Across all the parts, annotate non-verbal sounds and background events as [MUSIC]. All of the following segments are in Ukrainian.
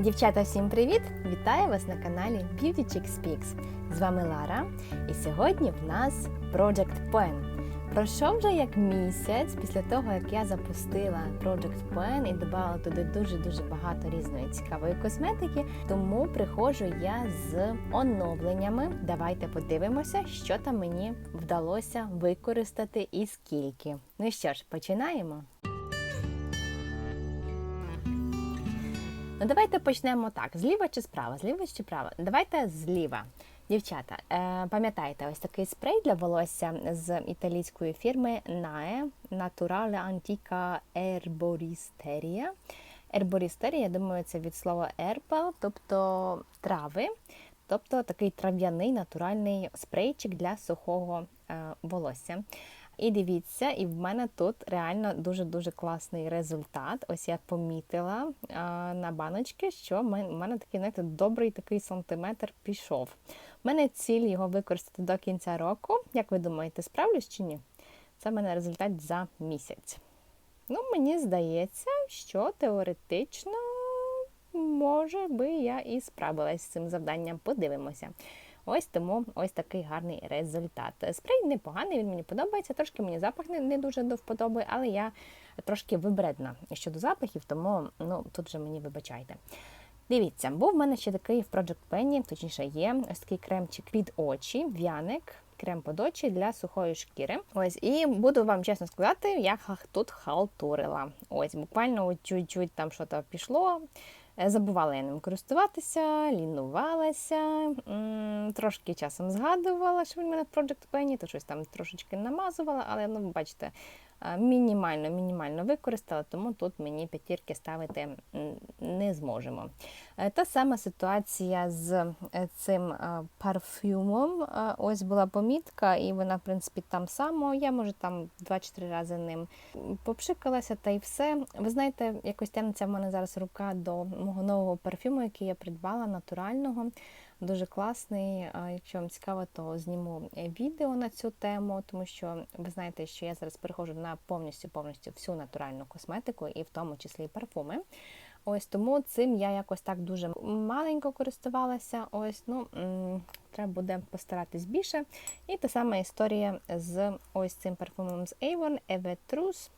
Дівчата, всім привіт! Вітаю вас на каналі Beauty Chick Speaks. З вами Лара, і сьогодні в нас Project Pen. Пройшов вже як місяць після того, як я запустила Project Pen і додала туди дуже-дуже багато різної цікавої косметики. Тому приходжу я з оновленнями. Давайте подивимося, що там мені вдалося використати і скільки. Ну що ж, починаємо. Ну, давайте почнемо так: зліва чи справа? Зліва чи справа? Давайте зліва. Дівчата, е, пам'ятаєте, ось такий спрей для волосся з італійської фірми NAE Naturale Antica Erboristeria. Ерборістерія, я думаю, це від слова ербал, тобто трави, тобто такий трав'яний натуральний спрейчик для сухого е, волосся. І дивіться, і в мене тут реально дуже-дуже класний результат. Ось я помітила на баночки, що в мене такий знаєте, добрий такий сантиметр пішов. У мене ціль його використати до кінця року. Як ви думаєте, справлюсь чи ні? Це в мене результат за місяць. Ну, мені здається, що теоретично, може би, я і справилась з цим завданням. Подивимося. Ось тому ось такий гарний результат. Спрей непоганий, він мені подобається. Трошки мені запах не, не дуже до вподоби, але я трошки вибредна щодо запахів, тому ну, тут вже мені вибачайте. Дивіться, був в мене ще такий в Project Penny, точніше є ось такий кремчик під очі, в'яник. Крем під очі для сухої шкіри. Ось, і буду вам чесно сказати, я тут халтурила. Ось, буквально чуть-чуть там щось пішло. Забувала я ним користуватися, лінувалася, трошки часом згадувала, що він мене в Project Penny, то щось там трошечки намазувала, але ну, бачите, мінімально мінімально використала, тому тут мені п'ятірки ставити не зможемо. Е, та сама ситуація з е, цим е, парфюмом. Ось була помітка, і вона, в принципі, там само. Я, може, там 2-4 рази ним попшикалася, та й все. Ви знаєте, якось тягнеться в мене зараз рука до мого нового парфюму, який я придбала натурального. Дуже класний. Якщо вам цікаво, то зніму відео на цю тему, тому що ви знаєте, що я зараз переходжу на повністю повністю всю натуральну косметику, і в тому числі і парфуми. Ось тому цим я якось так дуже маленько користувалася. Ось, ну, треба буде постаратись більше. І та сама історія з ось цим парфумом з Avon Evetrus.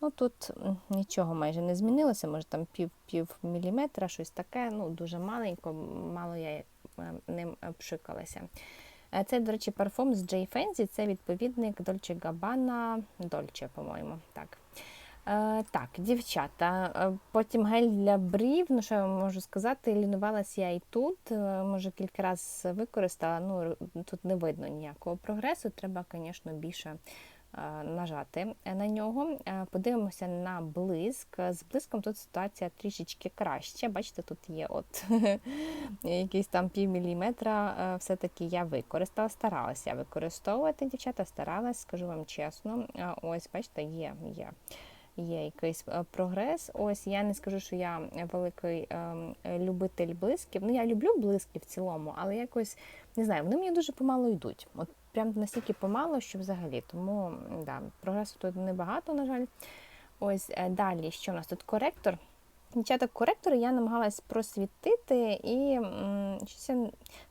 Ну Тут нічого майже не змінилося, може там пів пів міліметра, щось таке, ну дуже маленько, мало я е, ним пшикалася. Е, це, до речі, парфум з J Fancy, це відповідник Dolce Gabbana Dolce, по-моєму. так. Е, Так, дівчата. Е, потім гель для брів. Ну, що я можу сказати, лінувалася я і тут. Е, може, кілька разів використала. Ну, Тут не видно ніякого прогресу. Треба, звісно, більше нажати на нього. Подивимося на блиск. З блиском тут ситуація трішечки краще. Бачите, тут є от [LAUGHS] якийсь там пів міліметра. Все-таки я використала, старалася використовувати, дівчата, старалась, скажу вам чесно. Ось, бачите, є, є є якийсь е, прогрес. Ось я не скажу, що я великий ем, любитель блисків. Ну, я люблю блиски в цілому, але якось не знаю, вони мені дуже помало йдуть. От прям настільки помало, що взагалі. Тому да, прогресу тут небагато, на жаль. Ось е, далі, що у нас тут коректор. Дівчата, коректори я намагалась просвітити, і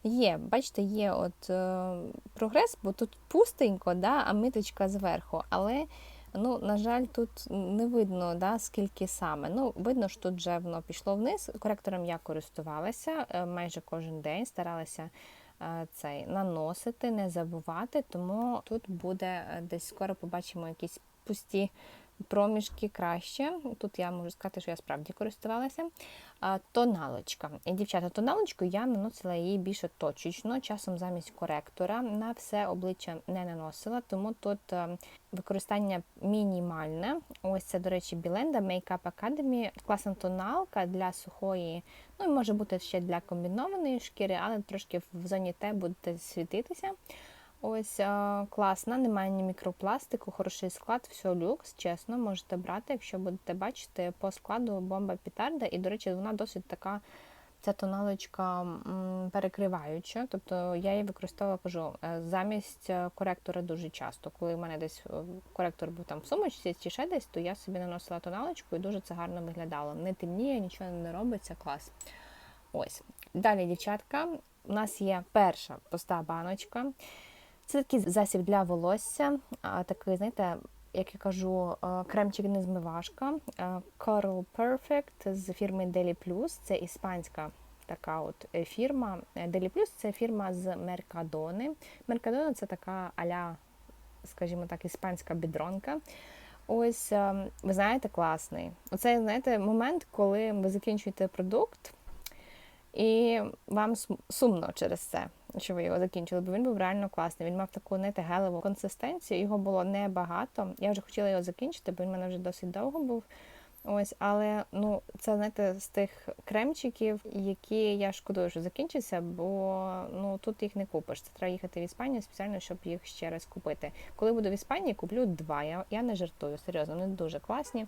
є, бачите, є от е, прогрес, бо тут пустенько, да, а миточка зверху. Але Ну, на жаль, тут не видно, да, скільки саме. Ну, видно, що тут вже воно пішло вниз. Коректором я користувалася е, майже кожен день, старалася цей наносити, не забувати, тому тут буде е, десь скоро побачимо якісь пусті проміжки краще. Тут я можу сказати, що я справді користувалася. Тоналочка. Дівчата, тоналочку я наносила її більше точечно, часом замість коректора. На все обличчя не наносила, тому тут е, використання мінімальне. Ось це, до речі, Біленда Makeup Academy. Класна тоналка для сухої, ну і може бути ще для комбінованої шкіри, але трошки в зоні Т будете світитися. Ось класна, немає ні мікропластику, хороший склад, все люкс, чесно, можете брати, якщо будете бачити по складу бомба пітарда. І, до речі, вона досить така, ця тоналочка перекриваюча. Тобто я її використовувала кажу, е, замість е, коректора дуже часто. Коли в мене десь е, коректор був там в сумочці чи ще десь, то я собі наносила тоналочку і дуже це гарно виглядало. Не темніє, нічого не робиться, клас. Ось. Далі, дівчатка, у нас є перша пуста баночка. Це такий засіб для волосся. а, Такий, знаєте, як я кажу, кремчик не змивашка. Е, Coral Perfect з фірми Deli Plus. Це іспанська така от е, фірма. Deli Plus це фірма з Меркадони. Меркадона це така аля, скажімо так, іспанська бідронка. Ось, е, ви знаєте, класний. Оце, знаєте, момент, коли ви закінчуєте продукт, і вам сумно через це, що ви його закінчили, бо він був реально класний. Він мав таку знаєте, гелеву консистенцію, його було небагато. Я вже хотіла його закінчити, бо він в мене вже досить довго був. Ось, але ну це знаєте з тих кремчиків, які я шкодую, що закінчиться, бо ну тут їх не купиш. Це треба їхати в Іспанію спеціально, щоб їх ще раз купити. Коли буду в Іспанії, куплю два. Я, я не жартую, серйозно, вони дуже класні.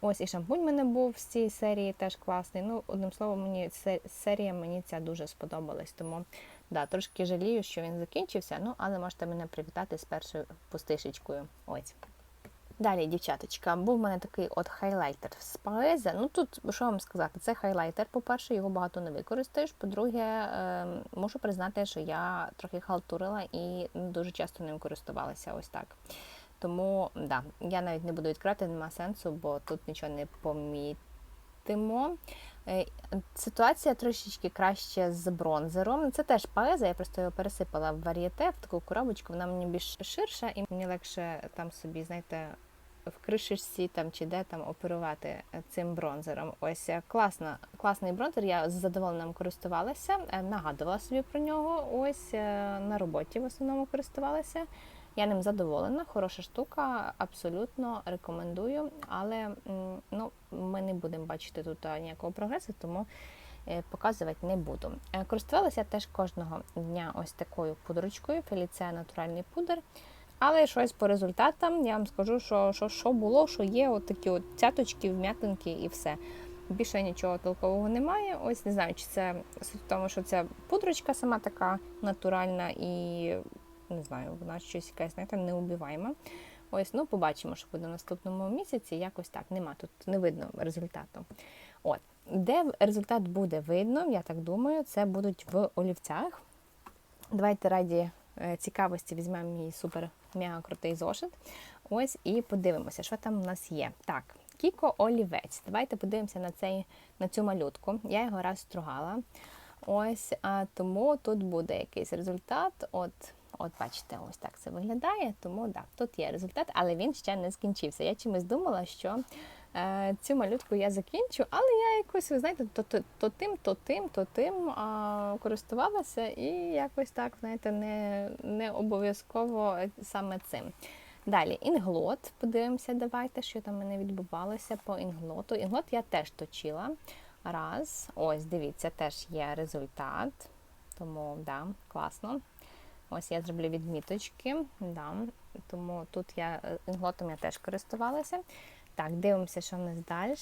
Ось і шампунь в мене був з цієї серії теж класний. Ну, одним словом, мені серія мені ця дуже сподобалась. Тому да, трошки жалію, що він закінчився. Ну, але можете мене привітати з першою пустишечкою. Ось. Далі, дівчаточка, був в мене такий от хайлайтер з Паеза. Ну тут що вам сказати, це хайлайтер. По-перше, його багато не використаєш. По-друге, можу признати, що я трохи халтурила і дуже часто ним користувалася. Ось так. Тому да, я навіть не буду відкривати, нема сенсу, бо тут нічого не помітимо. Е, Ситуація трошечки краще з бронзером. Це теж паеза, я просто його пересипала в варієте, в таку коробочку, вона мені більш ширша, і мені легше там собі, знаєте, в кришечці там чи де там оперувати цим бронзером. Ось е, класна, класний бронзер. Я з задоволенням користувалася, е, нагадувала собі про нього. Ось на роботі в основному користувалася. Я ним задоволена, хороша штука, абсолютно рекомендую. Але ну, ми не будемо бачити тут ніякого прогресу, тому е, показувати не буду. Е, Користувалася теж кожного дня ось такою пудрочкою. Феліція натуральний пудр. Але щось по результатам я вам скажу, що що, що було, що є, от такі от цяточки, вм'ятинки і все. Більше нічого толкового немає. Ось не знаю, чи це суть в тому, що ця пудрочка сама така натуральна і не знаю, вона щось якась, знаєте, неубиваєма. Ось, ну побачимо, що буде в наступному місяці. Якось так. Нема тут не видно результату. От, де результат буде видно, я так думаю, це будуть в олівцях. Давайте раді е, цікавості візьмемо мій супер крутий зошит. Ось і подивимося, що там у нас є. Так, Кіко олівець. Давайте подивимося на цей, на цю малютку. Я його раз стругала. Ось, а тому тут буде якийсь результат. От, от бачите, ось так це виглядає. Тому да, тут є результат, але він ще не скінчився. Я чимось думала, що е, цю малютку я закінчу, але я якось, ви знаєте, то, то, то тим, то тим, то тим а, користувалася і якось так, знаєте, не, не обов'язково саме цим. Далі інглот. Подивимося, давайте, що там мене відбувалося по інглоту. Інглот я теж точила. Раз. Ось, дивіться, теж є результат. Тому, да, класно. Ось я зроблю відміточки. Да. Тому тут я е, інглотом я теж користувалася. Так, дивимося, що в нас далі.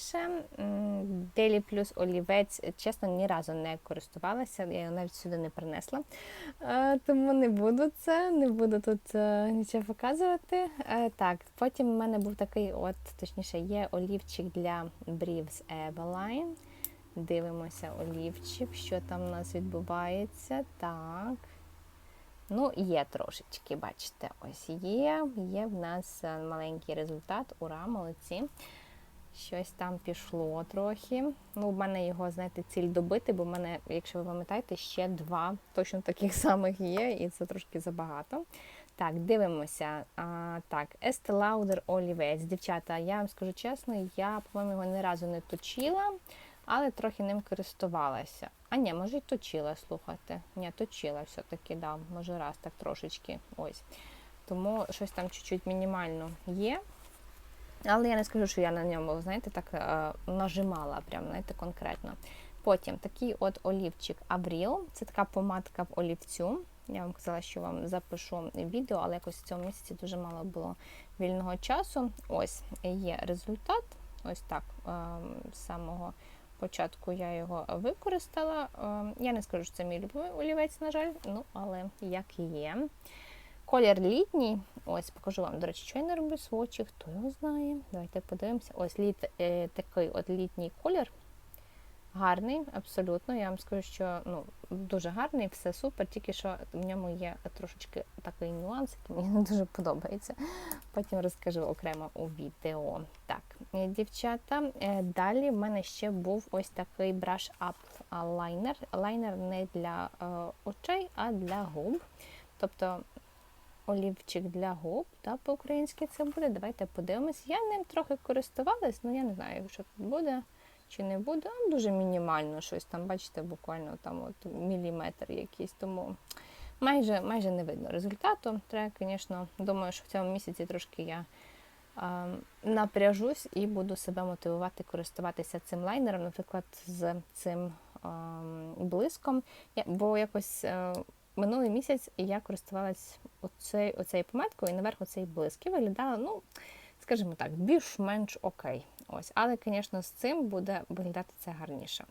Делі плюс олівець, чесно, ні разу не користувалася, я його навіть сюди не принесла. Е, Тому не буду це, не буду тут е, нічого показувати. Е, Так, потім в мене був такий, от, точніше, є олівчик для брів з Eveline. Дивимося олівчик, що там у нас відбувається. Так. Ну, є трошечки, бачите, ось є. Є в нас е, маленький результат. Ура, молодці. Щось там пішло трохи. Ну, в мене його, знаєте, ціль добити, бо в мене, якщо ви пам'ятаєте, ще два точно таких [LAUGHS] самих є, і це трошки забагато. Так, дивимося. А, Так, Estee Lauder олівець. Дівчата, я вам скажу чесно, я, по-моєму, його ні разу не точила, але трохи ним користувалася. А ні, може й точила, слухайте. Ні, точила все-таки, да, може раз так трошечки. Ось. Тому щось там чуть-чуть мінімально є. Але я не скажу, що я на ньому, знаєте, так е, нажимала, прям, знаєте, конкретно. Потім такий от олівчик Avril. Це така помадка в олівцю. Я вам казала, що вам запишу відео, але якось в цьому місяці дуже мало було вільного часу. Ось є результат. Ось так е, з самого початку я його використала. Е, Я не скажу, що це мій любимий олівець, на жаль, ну, але як є. Колір літній. Ось покажу вам, до речі, що я не роблю свочі, хто його знає. Давайте подивимося. Ось літ, е, такий от літній колір. гарний, абсолютно. Я вам скажу, що ну дуже гарний, все супер, тільки що в ньому є трошечки такий нюанс, який мені [LAUGHS] не дуже подобається. Потім розкажу окремо у відео. Так, дівчата, е, далі в мене ще був ось такий brush up лайнер. Лайнер не для е, очей, а для губ. Тобто олівчик для губ, та по-українськи це буде. Давайте подивимось. Я ним трохи користувалась, ну я не знаю, якщо тут буде чи не буде. Дуже мінімально щось там, бачите, буквально там от міліметр якийсь, тому майже майже не видно результату. Треба, звісно, думаю, що в цьому місяці трошки я напряжусь і буду себе мотивувати користуватися цим лайнером, наприклад, з цим блиском. Бо якось минулий місяць я користувалась оцей, оцею помадкою і наверх оцей блиск. І виглядала, ну, скажімо так, більш-менш окей. Ось, але, звісно, з цим буде виглядати це гарніше.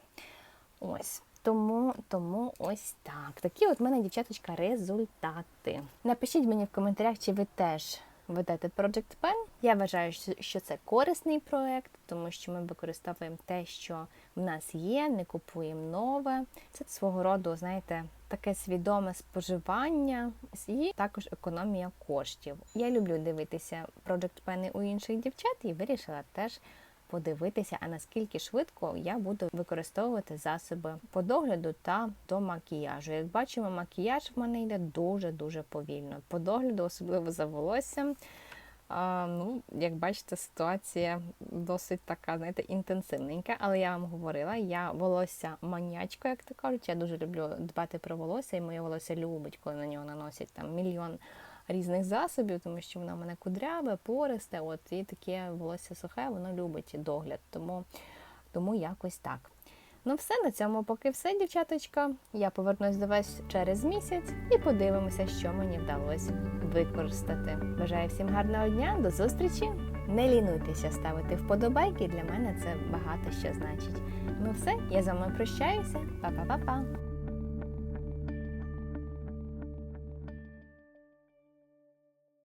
Ось. Тому, тому ось так. Такі от в мене, дівчаточка, результати. Напишіть мені в коментарях, чи ви теж ведете Project Pen. Я вважаю, що- це корисний проект, тому що ми використовуємо те, що в нас є, не купуємо нове. Це свого роду, знаєте, таке свідоме споживання і також економія коштів. Я люблю дивитися Project Pen у інших дівчат і вирішила теж подивитися, а наскільки швидко я буду використовувати засоби по догляду та до макіяжу. Як бачимо, макіяж в мене йде дуже-дуже повільно. По догляду, особливо за волоссям. А, ну, як бачите, ситуація досить така, знаєте, інтенсивненька. Але я вам говорила, я волосся манячка, як то кажуть. Я дуже люблю дбати про волосся, і моє волосся любить, коли на нього наносять там мільйон різних засобів, тому що воно в мене кудряве, пористе, от і таке волосся сухе, воно любить догляд. Тому, тому якось так. Ну, все, на цьому поки все, дівчаточка. Я повернусь до вас через місяць і подивимося, що мені вдалося використати. Бажаю всім гарного дня, до зустрічі! Не лінуйтеся ставити вподобайки, для мене це багато що значить. Ну все, я з вами прощаюся. Па-па-па-па!